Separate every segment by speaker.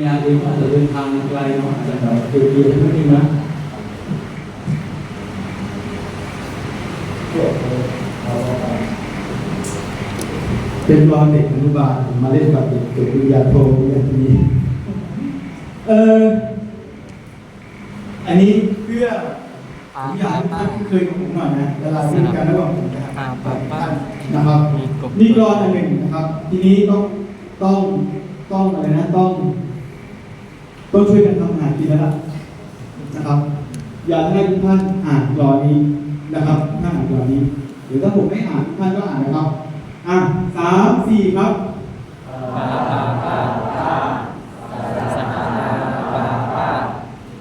Speaker 1: งานเองก็อาจจะเดินทางไกลเนาะอาจจะแบบเดียวๆนิดนึงนะเป็นตอนเด็กอนุบาลมาเล่นกับเด็กเกิดปริญญาโทปริญญาตรีเอออันนี้เพื่อผมอยากให้ท่านคุ้นเคยกับผมหน่อยนะเวลาพูดกันระหว่างผมนะครับท่านนะครับนี่กรอนอันหนึ่งนะครับ ทีนี้ต้องต้องต้องอะไรนะต้อง ต้องช่วยกันทำอาหารกินแล้วล่ะนะครับ อยากให้ทุกท่านอ่านกรอนนี้นะครับท่านอ่านกรอนนี้หรือถ้าผมไม่อ่านทุกท่านก็อ่านนะครับ อะสามสี่ครับ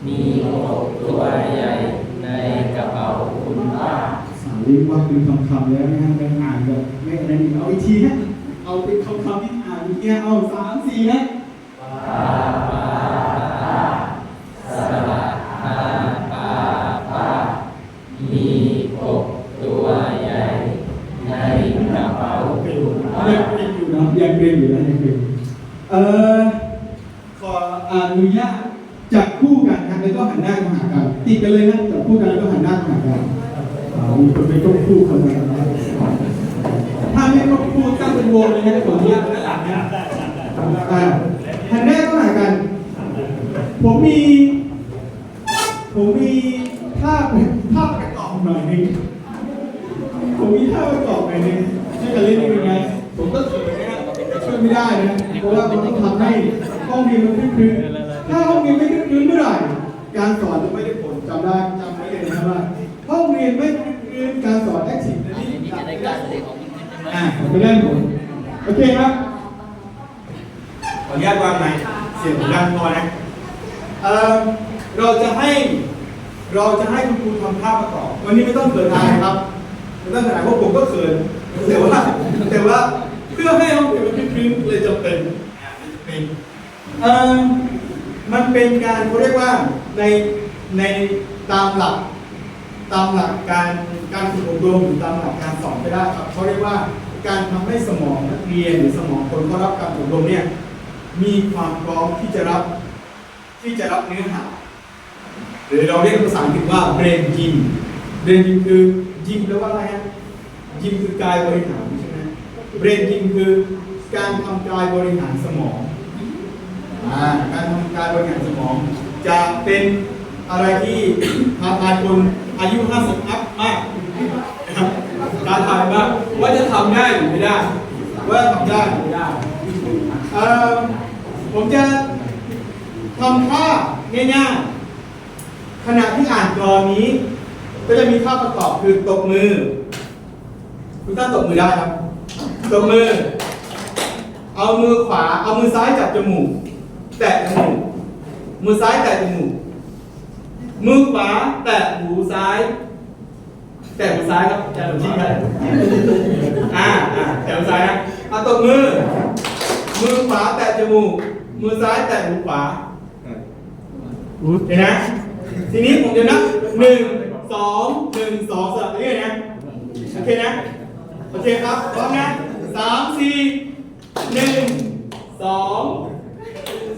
Speaker 2: มีกตัวใหญ่ในกระเป๋าคุณป้า
Speaker 1: สามเรียกว่าเป็นคำๆแล้วนะฮะไม่อ่านแบบไม่อะไรนี่เอาอีกทีนะ เอาเป็นคำๆที่อ่านเมื่อกี้เอาสามสี่นะ
Speaker 2: สระอาปาปามีกบตัวใหญ่ในกระเป๋าคุณป้า
Speaker 1: ยังเรียนอยู่เนาะยังเรียนอยู่นะยังเรียนอยู่เอ่อขออนุญาตจับคู่กันนะแล้วก็หันหน้าเข้าหากันติดกัน เลยนะจับคู่กันแล้วก็หันหน้าเข้าหากันอ่ามีคนไปต้องคู่กันนะถ้าไม่ต้องคู่ตั้งเป็นวงเลยนะขออนุญาตด้านหลังนะอ่าหันหน้าเข้าหากัน ผมมี ผมมีภาพภาพประกอบหน่อยหนึงผมมีท่าประกอบไปนึงให้กันเล่นนี่เป็นไงผมก็เขินะช่วยไม่ได้นะเพราะว่ามันต้องทำให้ห้องเรียนมันคึกคืนถ้าห้องเรียนไม่คึกคืนเมื่อไหร่การสอนจะไม่ได้ผล จำได้จำไว้เลยนะครับว่าห้องเรียนไม่คึกคืนการสอนแอคทีฟนะนี่จะได้การเรียนของอ่าไม่ได้ผลโอเคครับขออนุญาตวางไหมค์เสียงผมดังพอนะเอ่อเราจะให้เราจะให้คุณครูทำภาพประกอบวันนี้ไม่ต้องเขินอายครับไม่ต้องเขินอายเพราะผมก็เขินแต่ว่าแต่ว่าเพื่อให้ห้องเรียนมันคลึ้นๆเลยจำเป็นอ่ามันจำเป็นเอ่อมันเป็นการเขาเรียกว่าใน ในตามหลักตามหลักการการฝึกอบรมหรือตามหลักการสอนก็ได้ครับเขาเรียกว่าการทำให้สมองนักเรียนหรือสมองคนเข้ารับการอบรมเนี่ยมีความพร้อมที่จะรับที่จะรับเนื้อหาหรือเราเรียกภาษาอังกฤษว่า brain gym brain gym คือ gym แปลว่าอะไรฮะ gym คือกายบริหารใช่ไหม brain gym คือการทำกายบริหารสมองอการทำกายบริหารสมอง จะเป็น อะไรที่ท้าทายคนอายุ 50อัพมากนะครับท้าทายมากว่าจะทำได้หรือไม่ได้ ว่าทำได้หรือไม่ได้เอ่อผมจะทำท่าง่ายๆขณะที่อ่านกรอนนี้ ก็จะมีท่าประกอบคือตบมือคุณท่านตบมือได้ครับตบมือ เอามือขวา เอามือซ้ายจับจมูก แตะจมูก มือซ้ายแตะจมูก มือขวาแตะหูซ้าย แตะหูซ้ายครับแตะหูชี้ครับอ่าอ่าแตะหูซ้ายนะเอาตบมือ มือขวาแตะจมูก มือซ้ายแตะหูขวาเห็นไหมทีนี้ผมจะนับหนึ่งสองหนึ่งสองสลับไปเรื่อยนะโอเคนะโอเคครับพร้อมนะสามสี่หนึ่งสอง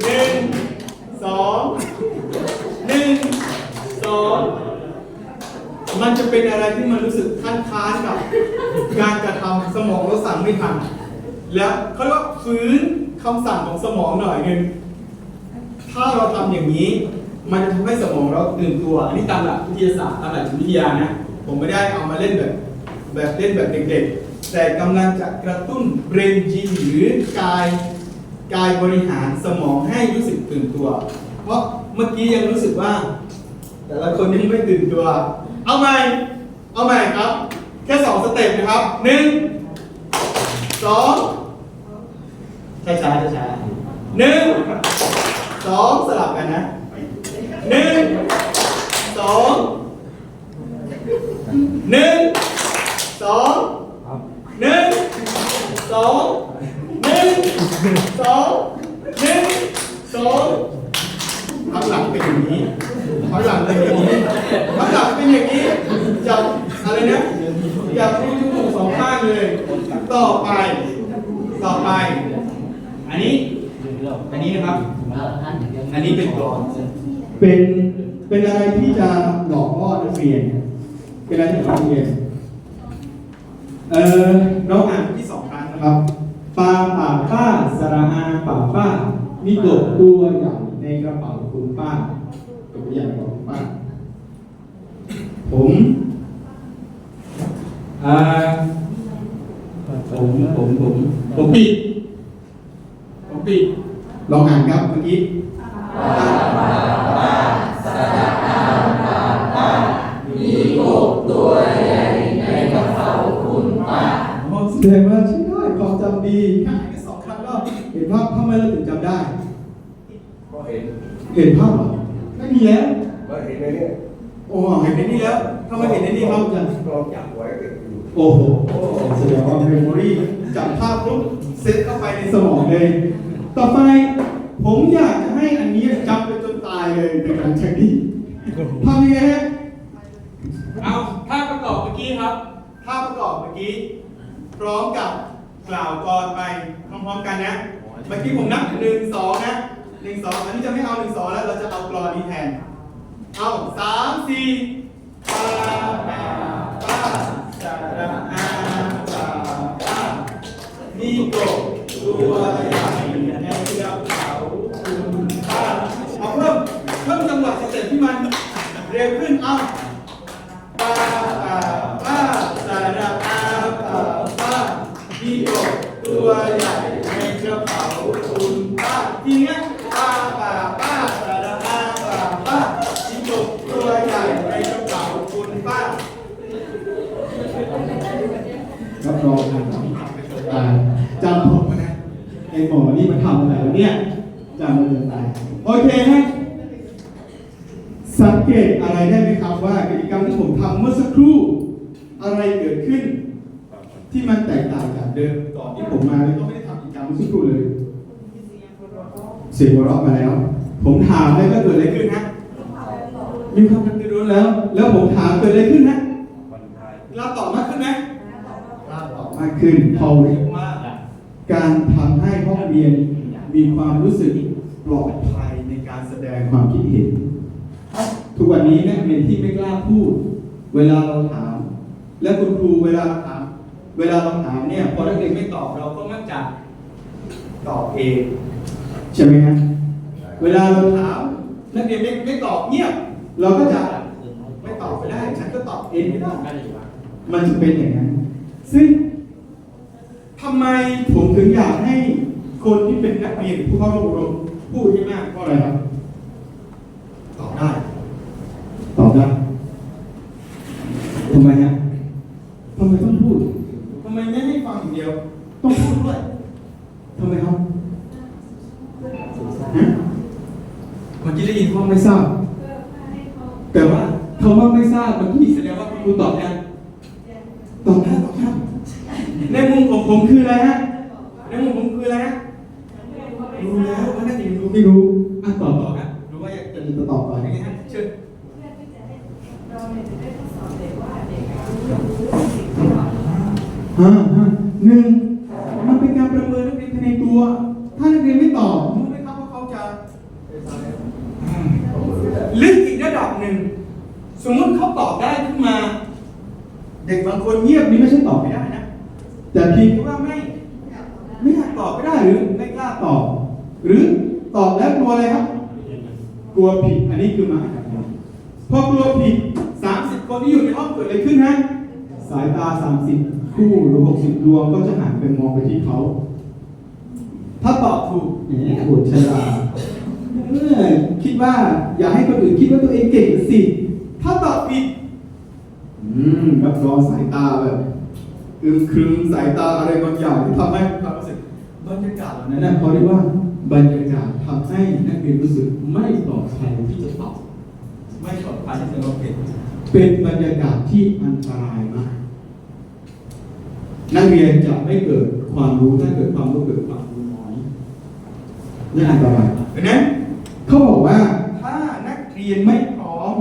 Speaker 1: หนึ่งสองหนึ่ง สองมันจะเป็นอะไรที่มันรู้สึกค้านค้านกับ การกระทำสมองเราสั่งไม่ทัน แล้วเขาเรียกว่าฝืนคำสั่งของสมองหน่อยหนึ่งถ้าเราทำอย่างนี้ มันจะทำให้สมองเราตื่นตัวอันนี้ตามหลักวิทยาศาสตร์ตามหลักจิตวิทยานะผมไม่ได้เอามาเล่นแบบแบบเล่นแบบเด็กๆ แต่กำลังจะกระตุ้นเบรนจีหรือกายกายบริหารสมองให้รู้สึกตื่นตัว เพราะเมื่อกี้ยังรู้สึกว่า แต่ละคนยังไม่ตื่นตัว เอาใหม่ เอาใหม่ครับ แค่สองสเต็ปนะครับหนึ่งสองช้าๆช้าๆหนึ่งสองสลับกันนะหนึ่งสองหนึ่งสองหนึ่งสองหนึ่งสองหนึ่งสอง ข้างหลังเป็นอย่างนี้ข้างหลังเป็นอย่างนี้ข้างหลังเป็นอย่างนี้จับอะไรนะจับรูจมูกสองข้างเลย ต่อไป ต่อไป อันนี้ อันนี้นะครับ
Speaker 2: อั
Speaker 1: นนี้เป็นกรอนเป็น เป็นอะไรที่จะหลอกล่อนักเรียน เป็นอะไรที่หลอกนักเรียน เอ่อเราอ่านที่สองครั้งนะครับ ปลาป่าป้าสระอาป่าป้า มีกบตัวใหญ่ในกระเป๋า คุณป้าตัวอย่างของคุ
Speaker 2: ณป้า
Speaker 1: ผม เห็นภาพเหรอไม่มีแล้ว
Speaker 3: ก็เห็นในนี้
Speaker 1: โอ้เห็นในนี้แล้วทำไมเห็นในนี้ครับอาจารย์
Speaker 3: กรองจับไว้ติดอยู่
Speaker 1: โอ้โหแสดงว่าเมมโมรี่จับภาพปุ๊บเซตเข้าไปในสมองเลย ต่อไปผมอยากจะให้อันนี้จำไปจนตายเลยในการเช็คดีทำยังไงฮะเอาภาพประกอบเมื่อกี้ครับภาพประกอบเมื่อกี้ พร้อมกับกล่าวกรไปพร้อมๆกันนะ เมื่อกี้ผมนับหนึ่งสองนะ หนึ่งสองอันนี้จะไม่เอาหนึ่งสองแล้วเราจะเอากรอนี้แทน เอาสามสี่ปาปาปาสาระอาปาปามีกตัวใหญ่ในกระเป๋าคุณป้าเอาเพิ่มเพิ่มจังหวะสเต็ปที่มันเร็วขึ้นเอาปาปาปาสาระอาปาปามีกตัวใหญ่ อ่าจำผมนะไอหมอนี่มันทำอะไรวะเนี่ยจำมันจะตายโอเคฮะสังเกตอะไรได้ไหมครับว่ากิจกรรมที่ผมทำเมื่อสักครู่ อะไรเกิดขึ้น ที่มันแตกต่างจากเดิมก่อนที่ผมมาเลยก็ไม่ได้ทำกิจกรรมเมื่อสักครู่เลยเสียงหัวเราะมาแล้ว ผมถามเลยว่าเกิดอะไรขึ้นฮะมีความกระตือรือร้นแล้ว แล้วผมถามเกิดอะไรขึ้นนะเราตอบมากขึ้นไหมเรา ตอบมากขึ้นเรียกว่าการทำให้ห้องเรียนมีความรู้สึกปลอดภัยในการแสดงความคิดเห็น ทุกวันนี้นักเรียนที่ไม่กล้าพูด เวลาเราถาม และคุณครูเวลาเราถาม เวลาเราถามเนี่ยพอนักเรียนไม่ตอบเราก็มักจะตอบเองใช่ไหมฮะเวลาเราถามนักเรียนไม่ไม่ตอบเงียบเราก็จะไม่ตอบไปได้ ฉันก็ตอบเองไม่ได้มันจะเป็นอย่างนั้นซึ่งำไมผมถึงอยากให้คนที่เป็นนักเรียนผู้เข้าร่วมอบรมพูดให้มากเพราะอะไรครับ ตอบได้ ตอบได้ทำไมฮะทำไมต้องพูดทำไมไม่ให้ฟังอย่างเดียว ต้องพูดด้วยทำไมครับฮะเมื่อกี้ได้ยินว่าไม่ทราบ แต่ว่าคำว่าไม่ทราบเมื่อกี้แสดงว่าคุณครูตอบยังตอบได้ตอบครับในมุมของผมคืออะไรฮะในมุมผมคืออะไรฮะรู้แล้วว่านักเรียนรู้ไม่รู้อะตอบต่อนะรู้ว่าอยากจะตอบต่อยังไงฮะเชิญ ฮะฮะหนึ่งมันเป็นการประเมินนักเรียนภายในตัว ถ้านักเรียนไม่ตอบรู้ไหมครับว่าเขาจะลึกอีกระดับหนึ่ง สมมติเขาตอบได้ขึ้นมา เด็กบางคนเงียบนี่ไม่ใช่ตอบไม่ได้นะ แต่เพียงแค่ว่าไม่ ไม่อยากตอบไม่ได้หรือไม่กล้าตอบ หรือตอบแล้วกลัวอะไรครับ กลัวผิด อันนี้คือมาจากพอกลัวผิด 30 คนที่อยู่ในห้องเกิดอะไรขึ้นฮะ สายตา 30 คู่หรือ60ดวงก็จะหันไปมองไปที่เขา ถ้าตอบถูกแหมบุตรฉลาดเออคิดว่าอย่าให้คนอื่นคิดว่าตัวเองเก่งสิ ถ้าตอบผิด อืมรับรองสายตาแบบอึมครึมสายตาอะไรบางอย่างที่ทำให้ความรู้สึกบรรยากาศเหล่านั้นนะเขาเรียกว่าบรรยากาศทำให้นักเรียนรู้สึกไม่ปลอดภัยที่จะตอบไม่ปลอดภัยที่จะร้องเพลงเป็นบรรยากาศที่อันตรายมาก นักเรียนจะไม่เกิดความรู้ถ้าเกิดความรู้เกิดความรู้น้อยนี่อันตรายดังนั้นเขาบอกว่าถ้านักเรียนไม่พร้อม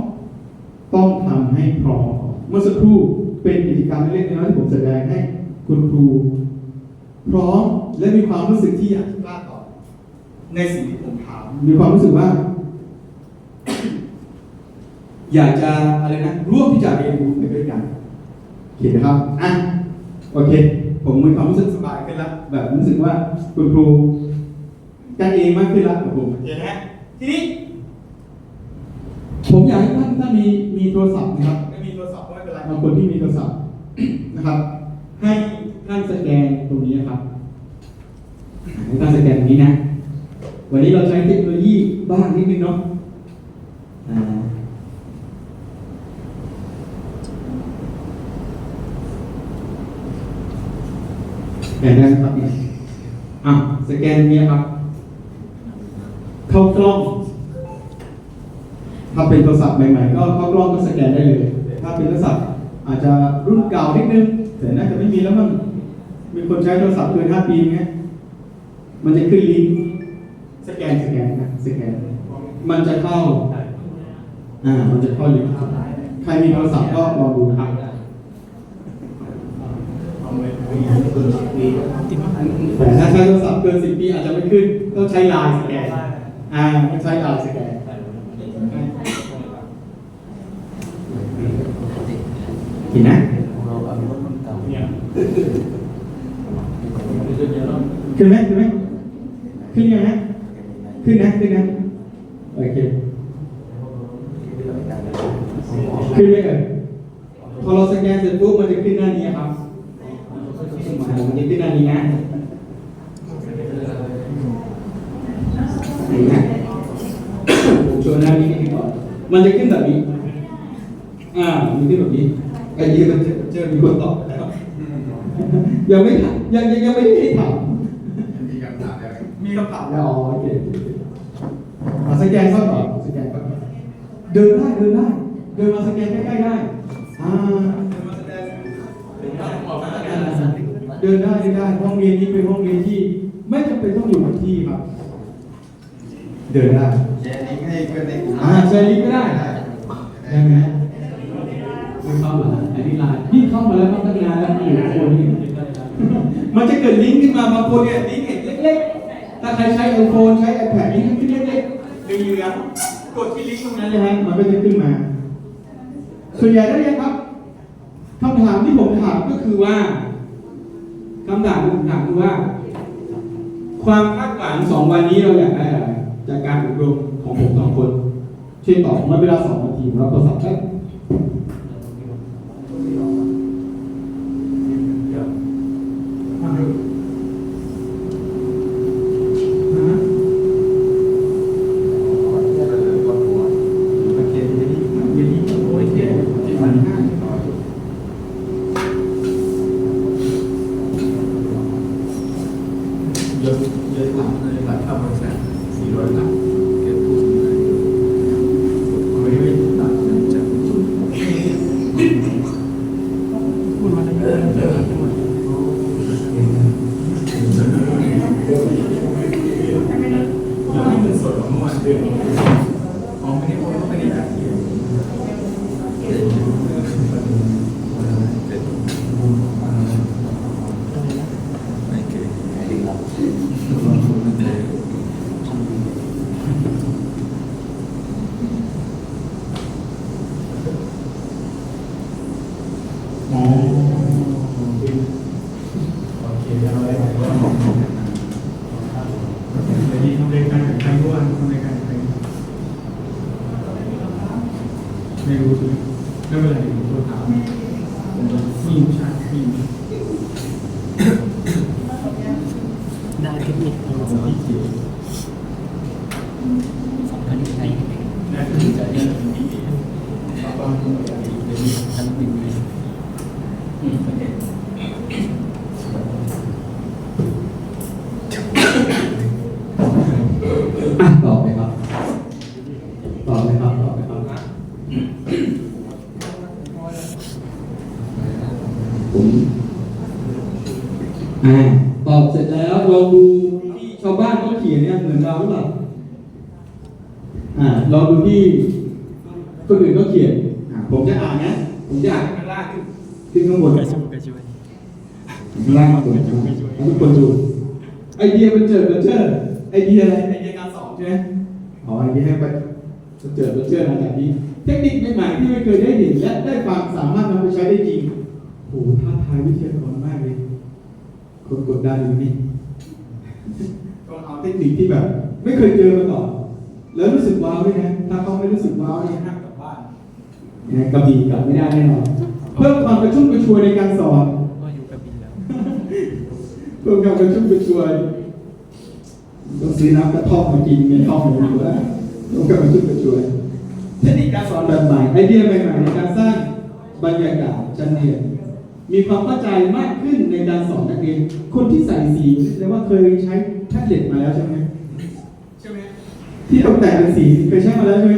Speaker 1: ต้องทำให้พร้อมเมื่อสักครู่เป็นกิจกรรมเล็กๆน้อยๆที่ผมแสดงให้คุณครู พร้อมและมีความรู้สึกที่อยากกล้าตอบในสิ่งที่ผมถามมีความรู้สึกว่า อยากจะอะไรนะร่วมที่จะเรียนรู้ไปด้วยกันโอเคนะครับอะ โอเค ผมมีความรู้สึกสบายขึ้นแล้วแบบรู้สึกว่าคุณครูกันเองมากขึ้นแล้วกับผมโอเคนะฮะทีนี้ ผมอยากให้ท่านถ้ามีมีโทรศัพท์นะครับไม่มีโทรศัพท์ก็ไม่เป็นไรบางคนที่มีโทรศัพท์นะครับ ให้ท่านสแกนตรงนี้นะครับให้ท่านสแกนตรงนี้นะ วันนี้เราใช้เทคโนโลยีบ้างนิดนึงเนาะอ่าสแกนได้ไหมครับเนี่ยอะสแกนนี้ครับ เข้ากล้อง ถ้าเป็นโทรศัพท์ใหม่ๆก็เข้ากล้องก็สแกนได้เลยแต่ถ้าเป็นโทรศัพท์อาจจะรุ่นเก่านิดนึงแต่น่าจะไม่มีแล้วมั้งมี คนใช้โทรศัพท์เกิน5ปีไงมันจะขึ้นลิงก์สแกนสแกนนะสแกน มันจะเข้า อ่า มันจะเข้าลิงก์ใครมีโทรศัพท์ก็ลองดูนะครับแต่ถ้าใช้โทรศัพท์เกิน10ปีอาจจะไม่ขึ้นต้องใช้ไลน์สแกน อ่าต้องใช้ไลน์สแกนเห็นนะ ขึ้นไหมขึ้นไหมขึ้นยังนะขึ้นนะขึ้นนะโอเคขึ้นไหมเอ่ยพอเราสแกนเสร็จปุ๊บมันจะขึ้นหน้านี้ครับมันจะขึ้นหน้านี้นะเห็นไหมผมโชว์หน้านี้ให้ก่อนมันจะขึ้นแบบนี้ อ่ามันขึ้นแบบนี้ไอ้เหี้ยมันเจอเจอมีคนตอบแล้ว ยังไม่ถามยังยังยังไม่ได้ถาม
Speaker 3: มีคำถา มแล้ว
Speaker 1: มีคำถามแล้วอ๋อโอเคโอเคเอาสแกนเข้าก่อนสแกนเข้าก่อนเดินได้เดินได้เดินมาสแกนใกล้ๆได้อ่าเดินมาสแกนเดินได้เดินได้ห้องเรียนนี้เป็นห้องเรียนที่ ไม่จำเป็นต้องอยู่กับที่ครับ เดินได้
Speaker 3: แชร์ลิงก์ให้เพื่อนในกลุ่ม
Speaker 1: อ่าแชร์ลิงก์ก็ได้ได้ไหมไม่เข้าเหรออันนี้ไลน์นี่เข้ามาแล้วตั้งนานแล้วอยู่คนนี่มันจะเกิดลิงก์ขึ้นมาบางคนเนี่ยลิงก์เห็นเล็กๆ ถ้าใครใช้ iPhone ใช้ iPad ลิงก์ขึ้นเล็กๆเหลืองๆกดที่ลิงก์ตรงนั้นเลยฮะมันก็จะขึ้นมา ส่วนใหญ่ได้ยังครับคำถามที่ผมถามก็คือว่าคำถามที่ผมถามคือว่า ความคาดหวังสองวันนี้เราอยากได้อะไรจากการอบรมของผมสองคนช่วยตอบผมว่าเวลาสองนาทีผมรับโทรศัพท์ได้
Speaker 4: เยอะเยอะหลักเลยหลักเข้าบริษัทสี่ร้อยหลักเก็บพูดไม่ไม่ตัดจาก ยังไม่เงินสดของเมื่อวานเดือนอ๋อไม่ได้โอนไม่ได้จ่ายเงิน
Speaker 1: อ๋อ
Speaker 4: โอเคเดี๋ยวเรได้ถ่ายรูปเดี๋ยวนี้ทำรายการกับใครทุกวันทำรายการกับใครไม่รู้สิไม่เป็นไรผมโทรถามผู้หญิงผู้ชายผู้หญิง
Speaker 2: ได้เทคนิค
Speaker 4: เราสอนที่เกี่ยว
Speaker 2: สองพันไทย
Speaker 4: ได้ที่จะเรียนเป็นดีเราต้องเรียน
Speaker 2: ทั้งหนึ่งเลย
Speaker 4: อืมโอเค
Speaker 1: อะตอบเลยครับ ตอบเลยครับ ตอบเลยครับ ผมอ่าตอบ เร็จแล้วลองดูที่ชาวบ้านเขาเขียนเนี่ยเหมือนเราหรือเปล่าอ่าลองดูที่คนอื่นเขาเขียนอ่าผมจะอ่านนะผมจะอ่านให้มันลากขึ้นขึ้นข้างบนข้างล่างมาบนให้ทุกคนดูไอเดียมันเจิดมันเจิดไอเดียอะไรไอเดียการสอนใช่ไหมอ๋อไอเดียให้ไปเจอเจอมาจากนี้ เทคนิคใหม่ๆที่ไม่เคยได้เห็นและได้ฟังสามารถนำไปใช้ได้จริงโหท้าทายวิทยากรมากเลยคนกดดันอยู่นี่ เอาเทคนิคที่แบบ ไม่เคยเจอมาก่อน แล้วรู้สึกว้าวด้วยนะถ้าเขาไม่รู้สึกว้าวเนี่ยห้ามกลับบ้านเนี่ยกระบี่กลับไม่ได้แน่นอนเพิ่มความกระชุ่มกระชวยในการสอน
Speaker 2: ก็อยู่กับบินแล้ว
Speaker 1: เพิ่มความกระชุ่มกระชวยต้องซื้อน้ำกระท่อมมากินในท่อมเลยดีกว่าต้องการกระชุ่มกระชวยเทคนิคการสอนแบบใหม่ไอเดียใหม่ๆในการสร้างบรรยากาศชั้นเรียนมีความเข้าใจมากขึ้นในการสอนนักเรียน คนที่ใส่สีแสดงว่าเคยใช้ แท็บเล็ตมาแล้วใช่ไหมใช่ไหมที่ตกแต่งเป็นสีเคยใช้มาแล้วใช่ไหม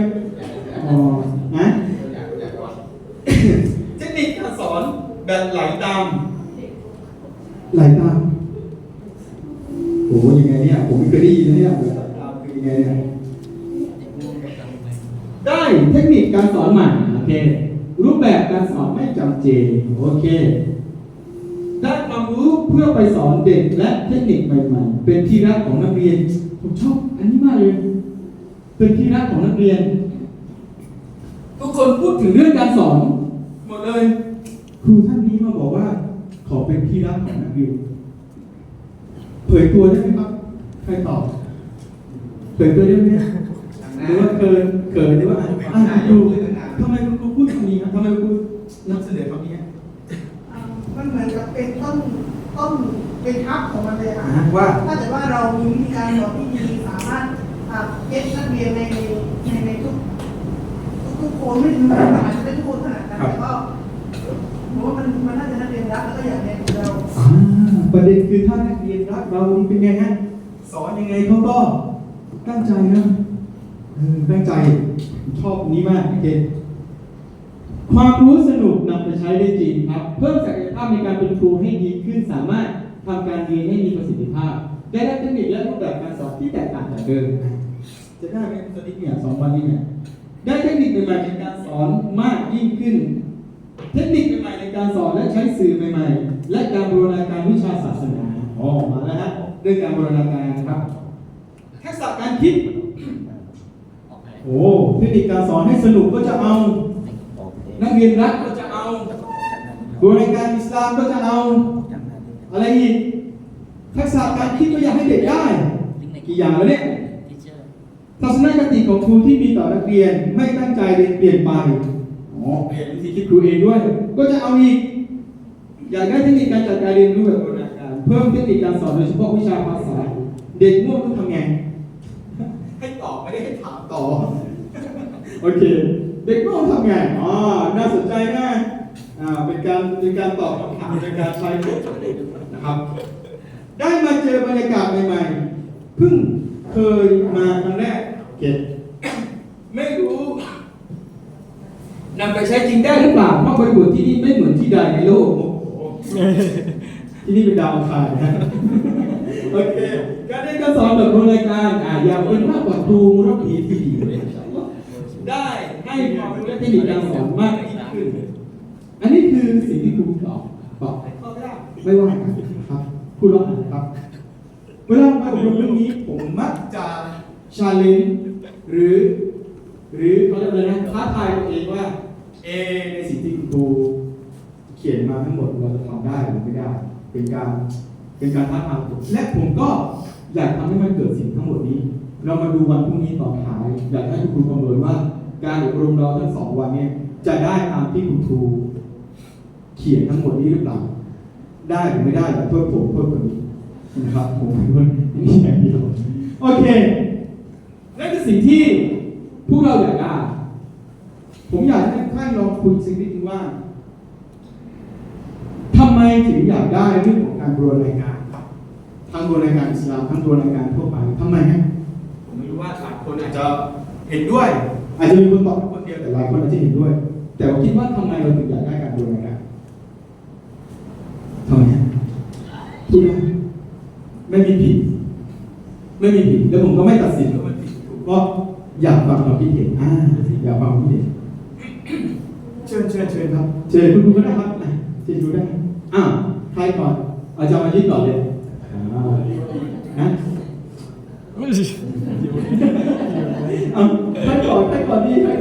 Speaker 1: อ๋อนะเทคนิคการสอนแบบไหลตามไหลตามโอ้ยังไงเนี่ยผมไม่เคยได้ยินนะเนี่ยแบบไหลตามคือยังไงเนี่ยได้เทคนิคการสอนใหม่โอเครูปแบบการสอนไม่จำเจโอเคได้ความ รู้เพื่อไปสอนเด็กและเทคนิคใหม่ๆ เป็นที่รักของนักเรียน ผมชอบอันนี้มากเลย เป็นที่รักของนักเรียน ทุกคนพูดถึงเรื่องการสอน หมดเลย ครูท่านนี้มาบอกว่า ขอเป็นที่รักของนักเรียน เผยตัวได้ไหมครับ ใครตอบ เผยตัวได้ไหมหรือว่าเกินเกินหรือว่าอ่านอยู่ทำไมคุณครูพูดคำนี้ครับทำไมคุณครูนำเสนอคำนี้ครับ
Speaker 5: อ่ามันเหมือนกับเป็นต้น ต้นเป็นทับของมันเลยค่ะ
Speaker 1: อ่าว่า
Speaker 5: ถ้าเกิดว่าเรามีวิธีการสอนที่ดีสามารถอ่าเก็ตนักเรียนในในในทุกทุกทุกคนไม่ไม่อาจจะไม่ทุกคนขนาดนั้นแต่ก็ผมว่ามันมันน่าจะนักเรียนรักแล้วก็อยากเรียนกับเรา
Speaker 1: อ่าประเด็นคือถ้านักเรียนรักเราเป็นไงฮะสอนยังไงเขาก็ตั้งใจนะเออตั้งใจชอบอันนี้มากโอเค ความรู้สนุกนำไปใช้ได้จริงครับ เพิ่มศักยภาพในการเป็นครูให้ดีขึ้น สามารถทำการเรียนให้มีประสิทธิภาพ ได้รับเทคนิคและรูปแบบการสอนที่แตกต่างจากเดิมจะได้ไหมสติกเนี่ยสองวันนี้เนี่ยได้เทคนิคใหม่ๆในการสอนมากยิ่งขึ้น เทคนิคใหม่ๆในการสอนและใช้สื่อใหม่ๆ และการบูรณาการวิชาศาสนาอ๋อมาแล้วฮะเรื่องการบูรณาการนะครับทักษะการคิดโอ้เทคนิคการสอนให้สนุกก็จะเอานัก เรียนรักก็จะเอาบูรณาการอิสลามก็จะเอา อะไรอีก ทักษะการคิดก็อยากให้เด็กได้ กี่อย่างแล้วเนี่ยทัศนคติของครูที่มีต่อนักเรียนไม่ตั้งใจเรียนเปลี่ยนไปอ๋อเปลี่ยนวิธีคิดครูเองด้วย ก็จะเอาอีก อยากได้เทคนิคการจัดการเรียนรู้แบบบูรณาการเพิ่มเทคนิคการสอนโดยเฉพาะวิชาภาษา เด็กง่วงต้องทำไงให้ตอบไม่ได้ให้ถามต่อ โอเค เด็กง่วงทำไงอ๋อน่าสนใจนะอ่าเป็นการเป็นการตอบคำถามเป็นการใช้นะครับ ได้มาเจอบรรยากาศใหม่ๆเพิ่งเคยมาครั้งแรกเก็ตไม่รู้นำไปใช้จริงได้หรือเปล่าเพราะบริบทที่นี่ไม่เหมือนที่ใดในโลกที่นี่เป็นดาวอังคารนะโอเคการเรียนการสอนแบบรายการอ่าอย่าเป็นมากกว่าครูรับผีที่ดีได้ ให้ความรู้และเทคนิคการสอนมากยิ่งขึ้น อันนี้คือสิ่งที่ครูตอบตอบไม่ว่ากันครับคุณลองอ่านครับ เวลาไปอบรมเรื่องนี้ผมมักจะชาเลนจ์หรือ หรือเขาเรียกอะไรนะท้าทายตัวเองว่า เอในสิ่งที่ครูเขียนมาทั้งหมดเราจะทำได้หรือไม่ได้ เป็นการเป็นการท้าทายผมและผมก็อยากทำให้มันเกิดสิ่งทั้งหมดนี้ เรามาดูวันพรุ่งนี้ต่อท้าย อยากให้คุณครูประเมินว่า การอบรมเราทั้งสองวันเนี้จะได้ตามที่คุณครูเขียนทั้งหมดนี้หรือเปล่า ได้หรือไม่ได้อย่าโทษผมโทษคนนะครับผมเป็นคนนี่อย่างเดียวโอเคนั่นคือสิ่งที่พวกเราอยากได้ผมอยากให้ท่านลองคุยสักนิดนึงว่าทำไมถึงอยากได้เรื่องของการบูรณาการทั้งบูรณาการอิสลามทั้งบูรณาการทั่วไปทำไมฮะผมไม่รู้ว่าหลายคนอาจจะเห็นด้วย อาจจะมีคนตอบคนเดียวแต่หลายคนอาจจะเห็นด้วย แต่ผมคิดว่าทำไมเราถึงอยากได้การบูรณาการทำไมฮะพูดได้ไม่มีผิด ไม่มีผิดแล้วผมก็ไม่ตัดสินว่ามันผิดถูกก็อยากฟังความคิดเห็นอ่าอยากฟังความคิดเห็นเชิญเชิญเชิญครับ เชิญคุณครูก็ได้ครับอะเชิญดูได้ครับอ้าวใครก่อนอาจารย์มายิดก่อนเลยอ่านะ เอาใครก่อนใครก่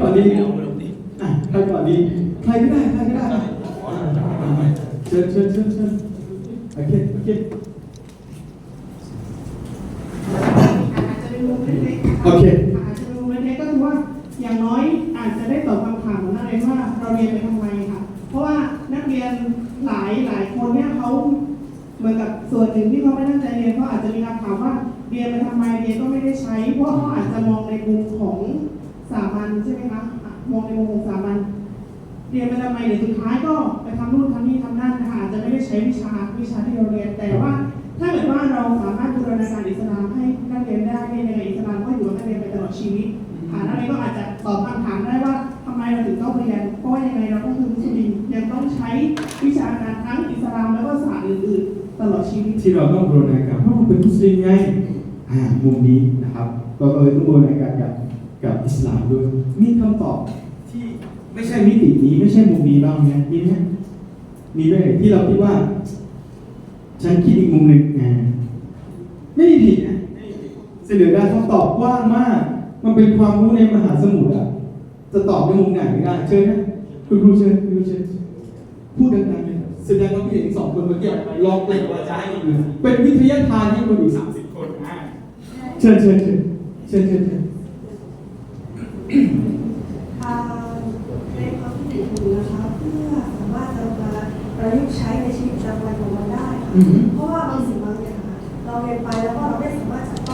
Speaker 1: อนดีใครก่อนดีอะใครก่อนดีใครก็ได้ใครก็ได้อะเชิญเชิญเชิญเชิญโอเคโอเค
Speaker 5: ชีวิตค่ะนักเรียนก็อาจจะตอบคำถามได้ว่าทำไมเราถึงต้องเรียนเพราะว่ายังไงเราก็คือมุสลิมยังต้องใช้วิชาการทั้งอิสลามแล้วก็ศาสตร์อื่นๆ ตลอดชีวิต
Speaker 1: ที่เราต้องบูรณาการเพราะเราเป็นมุสลิมไงอ่ามุมนี้นะครับก็เลยต้องบูรณาการกับกับอิสลามด้วยมีคำตอบที่ไม่ใช่มิตินี้ไม่ใช่มุมนี้บ้างไหมมีไหมมีไหมที่เราคิดว่า ฉันคิดอีกมุมหนึ่งอ่าไม่มีผิดนะเสนอได้คำตอบกว้างมาก มันเป็นความรู้ในมหาสมุทรอะ จะตอบในมุมไหนไม่ได้ เชิญนะคุณครูเชิญคุณครูเชิญพูดดังๆเลยแสดงว่าพี่เห็นสองคนเมื่อกี้ลองเปล่งวาจาให้คนอื่นเป็นวิทยาทานให้คนอื่นสามสิบคนอะเชิญเชิญเชิญเชิญเชิญเชิญ
Speaker 6: อ่าในความคิดเห็นหนูนะคะเพื่อสามารถจะมาประยุกต์ใช้ในชีวิตประจำวันของเราได้ค่ะ
Speaker 1: อือหือ
Speaker 6: เพราะว่าบางสิ่งบางอย่างอะเราเรียนไปแล้วก็เราไม่สามารถจับต้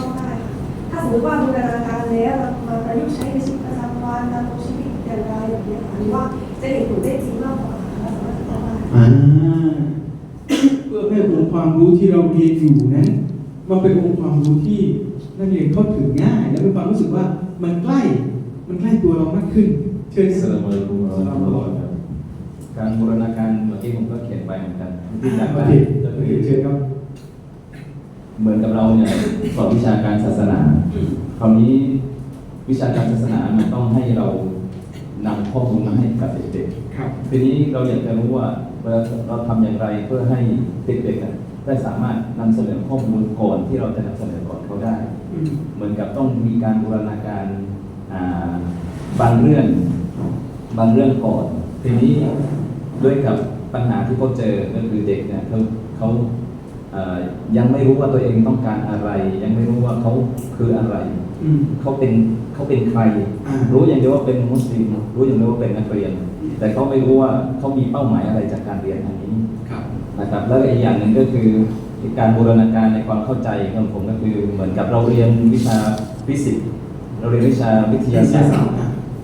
Speaker 6: องได้ค่ะถ้า สมมติว่าบูรณาการแล้วเรามาประยุกต์ใช้ในชีวิตประจำวันดำรงชีวิตอย่างไรอย่างนี้ยค่ะหรือว่าจะเห็นผลได้จริงมากกว่าค่ะเราสามารถจับต้องได้
Speaker 1: อ่าเพื่อให้องค์ความรู้ที่เราเรียนอยู่นั้นมันเป็นองค์ความรู้ที่นักเรียนเข้าถึงง่าย และมีความรู้สึกว่ามันใกล้มันใกล้ตัวเรามากขึ้น เชิญ
Speaker 7: อัส
Speaker 1: ค
Speaker 7: ส
Speaker 1: รับ
Speaker 7: ลามุอะลัยกุมวะเราะห์มะตุลลอฮิวะบะเราะกาตุฮ์การบูรณาการเมื่อกี้ผมก็เขียนไปเหมือนกันที่อยาก
Speaker 1: โอ
Speaker 7: ได้
Speaker 1: เค
Speaker 7: ก็
Speaker 1: โอ
Speaker 7: คือ
Speaker 1: เคเชิญครับ
Speaker 7: เหมือนกับเราเนี่ยสอนวิชาการศาสนาคราวนี้วิชาการศาสนามันต้องให้เรานำข้อมูลมาให้กับเด็ก
Speaker 1: ครับ
Speaker 7: ๆทีนี้เราอยากจะรู้ว่าเวลาเราทำอย่างไรเพื่อให้เด็กๆอะได้สามารถนำเสนอข้อมูลก่อนที่เราจะนำเสนอก่อนเขาได้
Speaker 1: อืม
Speaker 7: เหมือนกับต้องมีการบูรณาการอ่าบางเรื่องบางเรื่องก่อน ทีนี้ด้วยกับปัญหาที่เขาเจอก็คือเด็กเนี่ยเขาเขาเอ่อ ยังไม่รู้ว่าตัวเองต้องการอะไร ยังไม่รู้ว่าเขาคืออะไร
Speaker 1: อืม
Speaker 7: เขาเป็นเขาเป็นใคร
Speaker 1: อ่า
Speaker 7: รู้อย่างเดียวว่าเป็นมุสลิมรู้อย่างเดียวว่าเป็นนักเรียน แต่เขาไม่รู้ว่าเขามีเป้าหมายอะไรจากการเรียนอันนี้
Speaker 1: ครับ
Speaker 7: นะครับแล้วอีกอย่างหนึ่งก็คือการบูรณาการในความเข้าใจของผมก็คือเหมือนกับเราเรียนวิชาฟิสิกส์เราเรียนวิชาวิทยาศาสตร์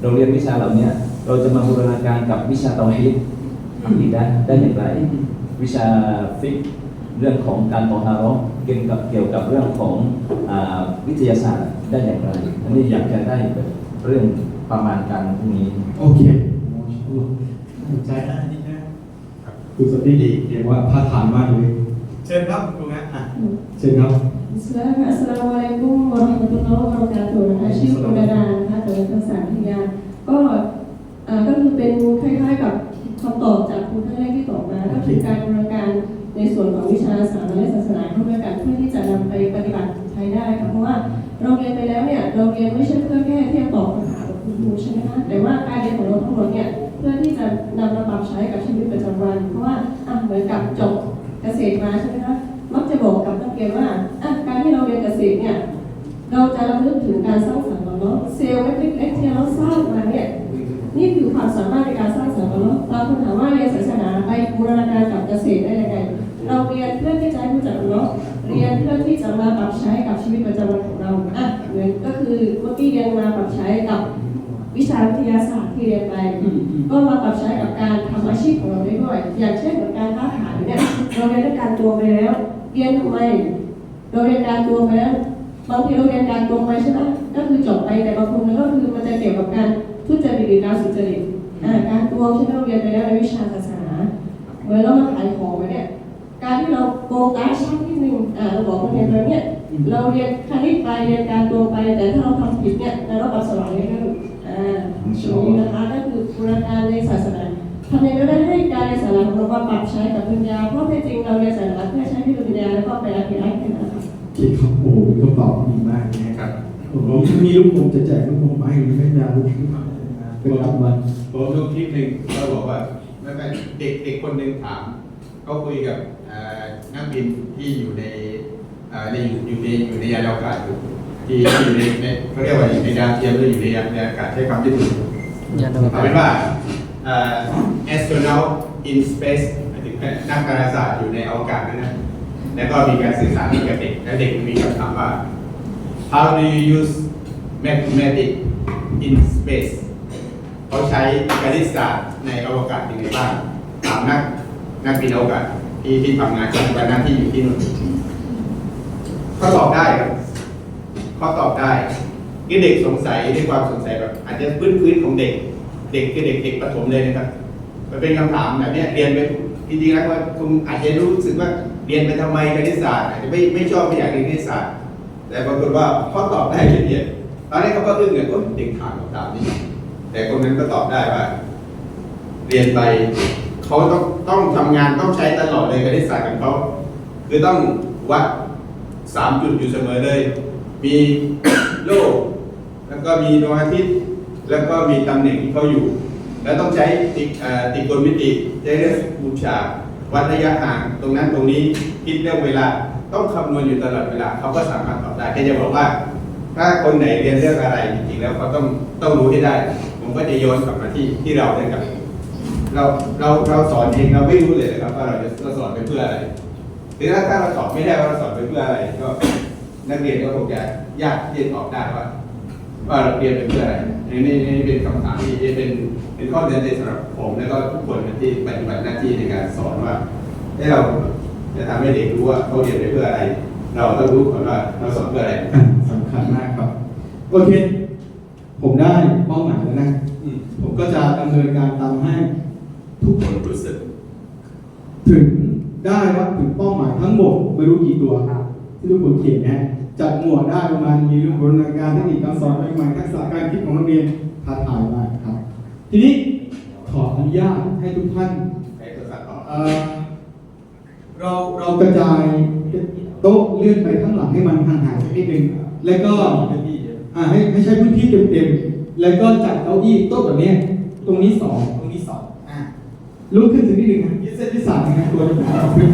Speaker 7: เราเรียนวิชาเหล่าเนี้ยเราจะมาบูรณาการกับวิชาเตาฮีดอีกได้ได้อย่างไร วิชาฟิก เรื่องของการต่อฮาร์เกี่ยวกับเกี่ยวกับเรื่องของอาวิทยาศาสตร์ได้อย่างไรอันนี้อยากจะได้แบบเรื่องประมาณการพวกนี้
Speaker 1: โอเคสนใจนะนี่นะคุณสติดีเรียกว่าพาฐานมากเลยเชิญครับคุณนะอะเชิญครับ
Speaker 8: Bismillah, Assalamualaikum warahmatullahi wabarakatuh นะคะชื่อกุณดานะคะจากภาษาพิทยาก็อ่าก็คือเป็นคล้ายๆกับคำตอบจากครูท่านแรกที่ตอบมาก็คือการบูรณาการ ในส่วนของวิชาสามัญและศาสนาเข้าด้วยกันเพื่อที่จะนำไปปฏิบัติใช้ได้ค่ะเพราะว่าเราเรียนไปแล้วเนี่ยเราเรียนไม่ใช่เพื่อแค่ที่จะตอบคำถามกับคุณครูใช่ไหมคะแต่ว่าการเรียนของเราทั้งหมดเนี่ยเพื่อที่จะนำมาปรับใช้กับชีวิตประจำวัน เพราะว่าอะเหมือนกับจบเกษตรมาใช่ไหมคะมักจะบอกกับนักเรียนว่าอะการที่เราเรียนเกษตรเนี่ยเราจะรำลึกถึงการสร้างสรรค์ของเราเซลล์เล็กๆที่เราสร้างมาเนี่ยนี่คือความสามารถในการสร้างสรรค์ของเราเราคุณถามว่าเรียนศาสนาไปบูรณาการกับเกษตรได้ยังไง เราเรียนเพื่อที่จะให้รู้จักเราเรียนเพื่อที่จะมาปรับใช้กับชีวิตประจำวันของเราอะเหมือนก็คือเมื่อกี้เรียนมาปรับใช้กับวิชาวิทยาศาสตร์ที่เรียนไป ก็มาปรับใช้กับการทำอาชีพของเราได้ด้วย อย่างเช่นเหมือนการค้าขายเนี่ยเราเรียนเรื่องการตวงไปแล้วเรียนทำไมเราเรียนการตวงไปแล้วบางทีเราเรียนการตวงไปใช่ไหมก็คือจบไปแต่บางคนก็คือมันจะเกี่ยวกับการทุจริตหรือการสุจริตอ่าการตวงใช่ไหมเราเรียนไปแล้วในวิชาศาสนาเหมือนเรามาขายของไปเนี่ย การที่เราโกงตาช่างนิดนึงอ่าเราบอกนักเรียนไปเนี่ยเราเรียนคณิตไปเรียนการตวงไป แต่ถ้าเราทำผิดเนี่ยในรอบอักษรเนี่ยก็อ่าตรงนี้นะคะก็คือบูรณาการในศาสนาทำยังไงก็ได้ให้การเรียนศาสนาของเรามาปรับใช้กับปัญญาเพราะแท้จริงเราเรียนศาสนาเพื่อใช้ที่ปัญญาแล้วก็ไปอภิรักษ์กันนะคะ
Speaker 1: โอเคครับโอ้โหเป็นคำตอบที่ดีมากนะครับผมมีลูกผมจะแจกลูกผมไปไม่นานลูกเป็นรางวัล
Speaker 3: ผมดูคลิปหนึ่งเขาบอกว่าไม่ไม่เด็กเด็กคนหนึ่งถาม เขาคุยกับเอ่อนักบินที่อยู่ในเอ่อในอยู่อยู่ในอยู่ในยานอวกาศอยู่ที่ที่อยู่ในในเขาเรียกว่าอยู่ในดาวเทียมหรืออยู่ในยานอากาศใช้คำที่ถูกเอาเป็นว่าเอ่อ astronaut in space หมายถึงนักดาราศาสตร์อยู่ในอวกาศนั่นนะแล้วก็มีการสื่อสารกับเด็กและเด็กมีคำถามว่า how do you use mathematics in space เขาใช้คณิตศาสตร์ในอวกาศยังไงบ้างถามนัก นักบินอวกาศที่ที่ทำงานปัจจุบันหน้าที่อยู่ที่นู่นเขาตอบได้ครับเขาตอบได้คือเด็กสงสัยด้วยความสงสัยแบบอาจจะพื้นพื้นๆของเด็ก เด็กคือเด็กเด็กประถมเลยนะครับ มันเป็นคำถามแบบนี้เรียนไปจริงๆแล้วว่าคุณอาจจะรู้สึกว่าเรียนไปทำไมคณิตศาสตร์อาจจะไม่ไม่ชอบไม่อยากเรียนคณิตศาสตร์ แต่ปรากฏว่าเขาตอบได้ละเอียดตอนนี้เขาก็อึ้งเลยว่าเด็กถามคำถามนี้ แต่คนนั้นก็ตอบได้ว่า เรียนไป เขาต้องต้องทำงานต้องใช้ตลอดเลยคณิตศาสตร์ของเขาคือต้องวัดสามจุดอยู่เสมอเลย มีโลก แล้วก็มีดวงอาทิตย์ แล้วก็มีตำแหน่งที่เขาอยู่ แล้วต้องใช้ติเอ่อติกลมิติใช้เรื่องบูชาวัดระยะห่างตรงนั้นตรงนี้คิดเรื่องเวลาต้องคำนวณอยู่ตลอดเวลาเขาก็สามารถตอบได้แค่จะบอกว่า ถ้าคนไหนเรียนเรื่องอะไรจริงๆแล้วเขาต้องต้องรู้ให้ได้ ผมก็จะโยนกลับมาที่ที่เราเลยครับ เราเราเราสอนเองเราไม่รู้เลยนะครับว่าเราจะเราสอนไปเพื่ออะไรหรือถ้าถ้าเราตอบไม่ได้ว่าเราสอนไปเพื่ออะไร ก็นักเรียนก็คงจะยากที่จะตอบได้ว่าว่าเราเรียนไปเพื่ออะไรนี่นี่นี่เป็นคำถามที่เป็นเป็นข้อเรียนใจสำหรับผมแล้วก็ทุกคนที่ปฏิบัติหน้าที่ในการสอนว่าให้เราจะทำให้เด็กรู้ว่าเขาเรียนไปเพื่ออะไร เราต้องรู้ก่อนว่าเราสอนเพื่ออะไร
Speaker 1: อะสำคัญมากครับโอเค ผมได้เป้าหมายแล้วนะ
Speaker 3: อืม
Speaker 1: ผมก็จะดำเนินการตามให้
Speaker 3: ทุกคนรู้สึก
Speaker 1: ถึงได้รับถึงเป้าหมายทั้งหมดไม่รู้กี่ตัวครับที่ทุกคนเขียนนะจัดหมวดได้ประมาณมีเรื่องบรณาการเทคนิคการสอนใหม่ๆทักษะการคิดของนักเรียนท้าทายมากครับ ทีนี้ขออนุญาตให้ทุกท่านเราเรากระจายโต๊ะเลื่อนไปข้างหลังให้มันห่างๆสักนิดนึงแล้วก็ให้ให้ใช้พื้นที่เต็มๆแล้วก็จัดเก้าอี้โต๊ะแบบนี้ ตรงนี้สองตรง ลุกขึ้นสักนิดนึงนะยืดเส้นยืดสายนะตัวจะ